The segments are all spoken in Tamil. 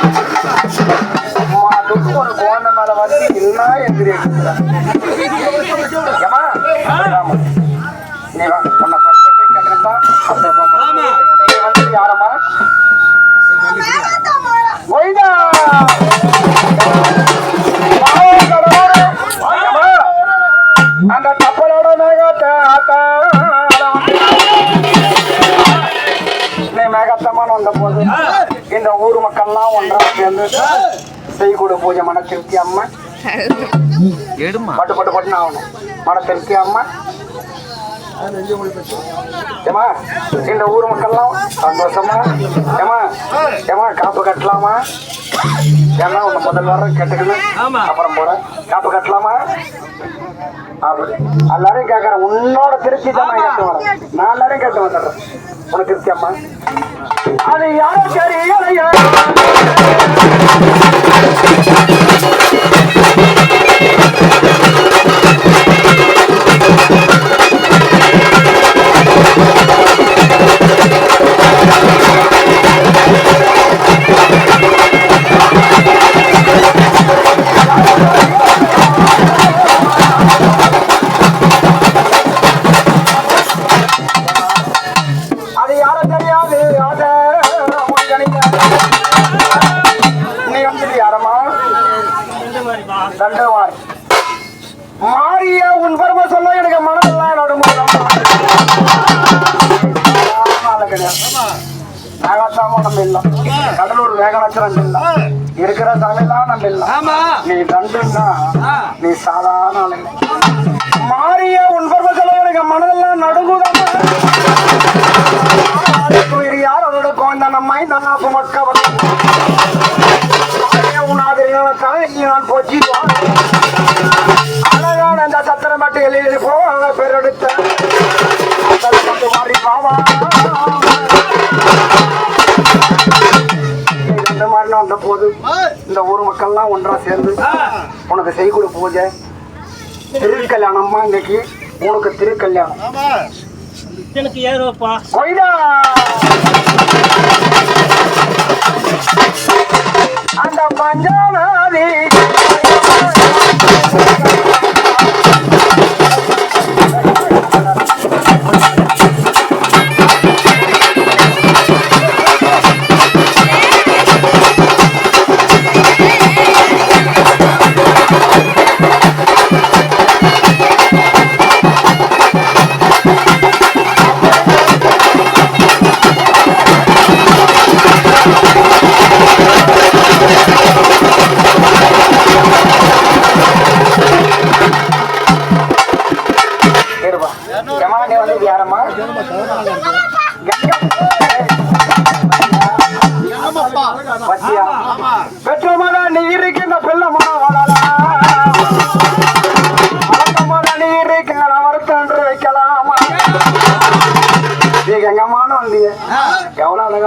அம்மா, மேகத்தமான வந்த போது இந்த ஊர் மக்கள்லாம் ஒன்றா சேர்ந்து செய்கூட பூஜை மன திருப்தி அம்மா. எடுமா? பட்டு பட்டு பட்டுன்னு ஆகணும். மன திருப்தி அம்மா. ஏமா இந்த ஊர் மக்கள்லாம் சந்தோஷமா? ஏமா ஏமா காப்பு கட்டலாமா? ஏன்னா உன்னை முதல் வாரம் கேட்டுக்கணும் அப்புறம் போறேன். காப்பு கட்டலாமா? அப்படி. எல்லாரையும் கேட்கறேன் உன்னோட திருச்சி தான் நான் கேட்டு வரேன். நான் எல்லாரையும் கேட்டு வந்துடுறேன். உனக்கு திருச்சி அம்மா? அது யாரும் தெரியலையா கடலூர் வேகநச்சரம் இல்ல. இருக்கிற தமிழ்லாம் நம்ம இல்ல. நீ தண்டுன்னா நீ சாதாரண ஆளு இல்ல. மாறிய உன் எனக்கு மனதெல்லாம் நடுங்குதம்மா உயிர் யார் அதோட கோந்த நம்மை நன்னாப்பு மக்கள். போது இந்த ஊர் மக்கள்லாம் ஒன்றா சேர்ந்து உனக்கு செய்குடு பூஜை. திருக்கல்யாணம்மா இன்னைக்கு உனக்கு திருக்கல்யாணம். எனக்கு ஏறுவப்பா கொய்தா! அந்த பஞ்சானாதி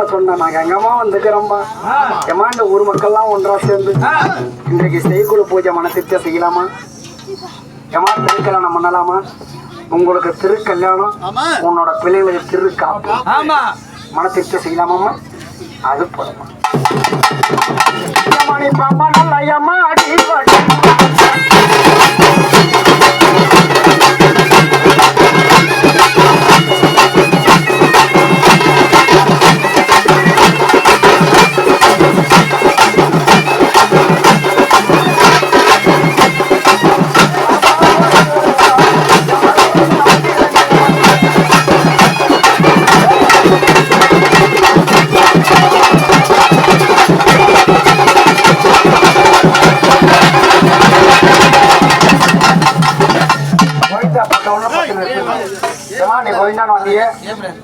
எவ்வளவு அழகா சொன்ன நான் கங்கம்மா வந்துக்கிறோம்பா ஏமா இந்த ஊர் மக்கள்லாம் ஒன்றா சேர்ந்து இன்றைக்கு செய்குழு பூஜை மனத்திட்ட செய்யலாமா? ஏமா திருக்கல்யாணம் பண்ணலாமா? உங்களுக்கு திருக்கல்யாணம் உன்னோட பிள்ளைங்களுக்கு திருக்காப்பு. ஆமா. மனத்திட்ட செய்யலாமாம்மா? அது போதுமா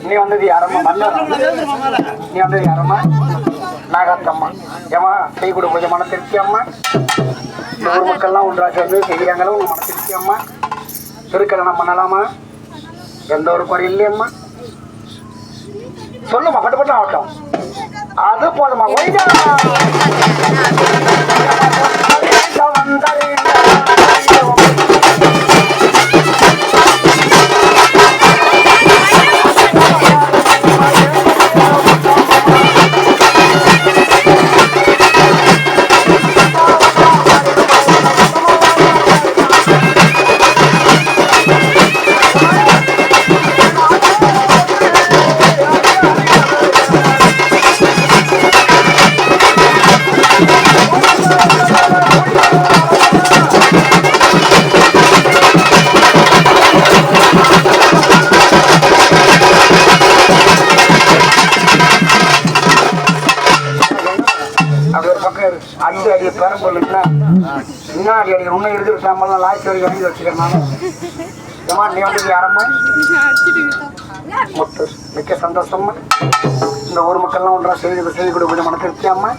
நீ வந்தது யாரம்மா? நீ வந்தது யாரம்மா? நாகாத்தம்மா. ஏமா கை கொடு கொஞ்சம் மன திருப்தி அம்மா ஊர் மக்கள்லாம் ஒன்றாக சேர்ந்து செய்கிறாங்களோ உங்க மன திருப்தி அம்மா திருக்கல்யாணம் பண்ணலாமா? எந்த ஒரு குறை இல்லையம்மா சொல்லுமா பட்டு பட்டு ஆகட்டும். அது போதுமா ஒய்தா பெரம்பொருள் முன்னாடி அடி வரைக்கும் வாங்கி வச்சுக்கிறேன் ஏமா நீ வந்து யாரம்மா முத்து மிக்க சந்தோஷம்மா. இந்த ஊர் மக்கள்லாம் ஒன்றா செய்தி செய்தி கொடு கொஞ்சம் மன திருப்தியாம்மா.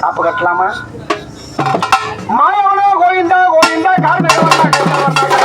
காப்பு கட்டலாமா? மாயவனோ கோவிந்தா கோவிந்தா மாயவனோ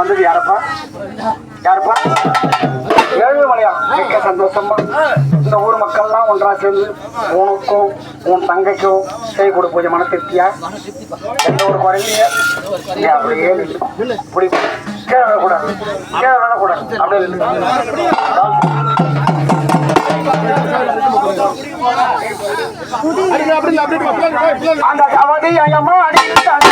வந்தது யாரப்பா? யாரப்பா? ஏழு மலையா? மிக்க சந்தோஷமா இந்த ஊர் மக்கள்லாம் ஒன்றா சேர்ந்து உனக்கும் உன் தங்கைக்கும் செய் கொடு பூஜை மன திருப்தியா? எந்த ஒரு குறையிலையே நீ அப்படியே. இப்படி கீழே விழக்கூடாது கீழே விழக்கூடாது அப்படியே. அந்த கவதி அம்மா அடித்தாங்க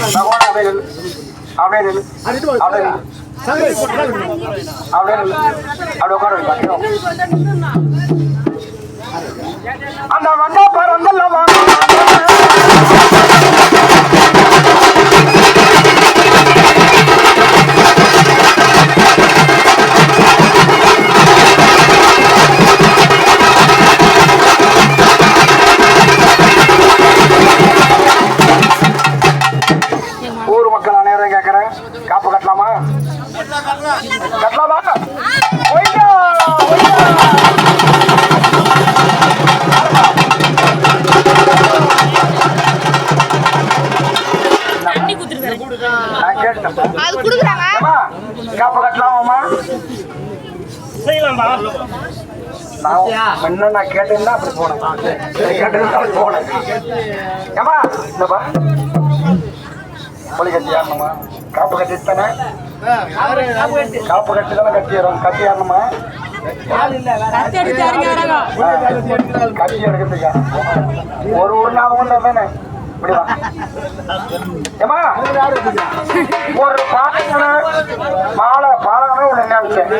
பகவான் அப்படியே நில்லு. அப்படியே நில்லு. அப்படியே நில்லு. அப்படியே நில்லு. உட்கார அந்த வந்தா நான் முன்ன நான் கேட்டிருந்தா அப்படி போனேன். கேட்டிருந்தா அப்படி போனேன். ஏமா இந்தப்பா பொலி கட்டி ஏறணுமா காப்பு கட்டிட்டு தானே காப்பு கட்டி தானே கட்டி ஏறும் கட்டி ஏறணுமா கட்டி எடுக்கிறதுக்கா? ஒரு ஒரு ஒன்று தானே ஒரு பாலகன மாலை பாலகன ஒன்று நினைச்சேன்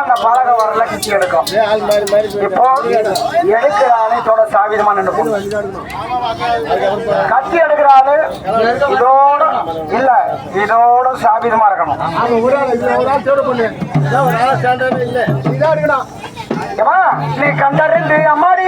அந்த பலகை வரல கிச்சி எடுக்கும். இப்போ எடுக்கிற ஆணையத்தோட சாவிதமா நின்று கத்தி எடுக்கிற ஆளு இதோட இல்ல இதோட சாபிதமா இருக்கணும். நீ கண்டறிந்து அம்மாடி